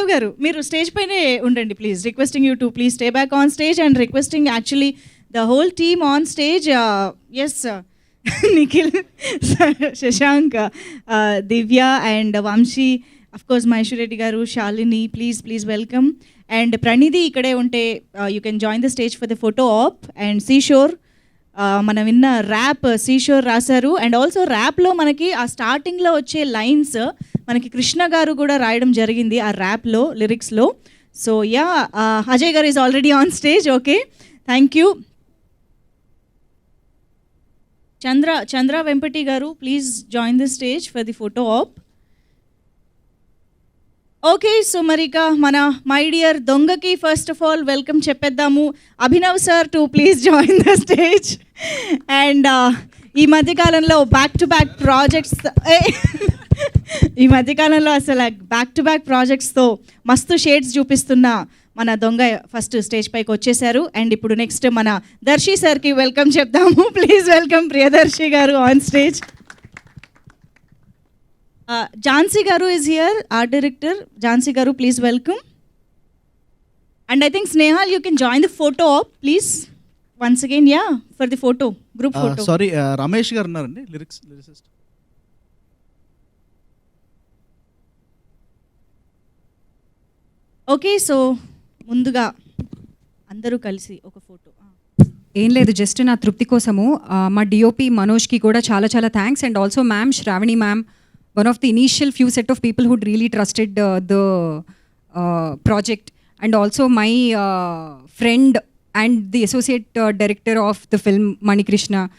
మాధవ్ గారు మీరు స్టేజ్ పైనే ఉండండి please requesting you to please stay back on stage and requesting actually the whole team on stage yes Nikhil Shashank Divya and Vamshi of course Maheshwarareddy garu Shalini please please welcome and Pranidhi ఇక్కడే ఉంటే you can join the stage for the photo op and seashore మనం విన్న rap శ్రీషోర్ రాశారు and also ర్యాప్లో మనకి ఆ స్టార్టింగ్లో వచ్చే లైన్స్ మనకి కృష్ణ గారు కూడా రాయడం జరిగింది ఆ ర్యాప్లో లిరిక్స్లో so yeah Ajay garu is already on stage okay thank you Chandra Chandra Vempati garu please join the stage for the photo op okay so మరిక మన మై డియర్ దొంగకి first of all welcome చెప్పేద్దాము Abhinav sir to please join the stage and ఈ మధ్యకాలంలో back to back projects ఈ మధ్యకాలంలో అసలు back to back ప్రాజెక్ట్స్తో మస్తు shades చూపిస్తున్న మన దొంగ ఫస్ట్ స్టేజ్ పైకి వచ్చేసారు అండ్ ఇప్పుడు నెక్స్ట్ మన దర్శి సార్కి welcome చెప్దాము please welcome Priyadarshi garu on stage Jhansi garu is here art director Jhansi garu please welcome and I think Snehal you can join the photo please once again yeah for the photo group photo sorry Ramesh garu ఉన్నారండి lyrics lyricist okay so ముందుగా అందరూ కలిసి ఒక photo ah. ఏం లేదు just నా తృప్తి కోసము uh, మా డిఓపి మనోజ్కి కూడా చాలా చాలా thanks and also ma'am Shravani ma'am one of the initial few set of people who really trusted uh, the uh, project and also my uh, friend and the associate director of the film Mani Krishna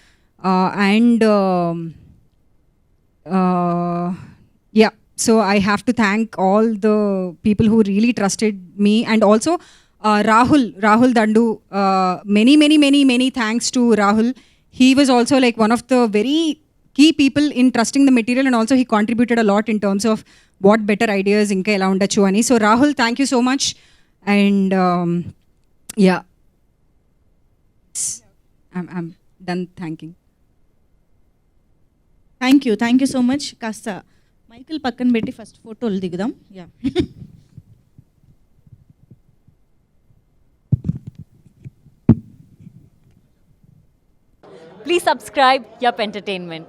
and um, yeah so I have to thank all the people who really trusted me and also uh, Rahul, Rahul Dandu, uh, many, many, many, many thanks to Rahul. He was also like one of the very key people in trusting the material and also he contributed a lot in terms of what better ideas ఇంకా ఎలా ఉండొచ్చు అని so Rahul thank you so much and yeah I'm done thanking thank you thank you so much కాస్త Michael పక్కన పెట్టి first ఫోటోలు దిగుదాం yeah Please subscribe Yup Entertainment.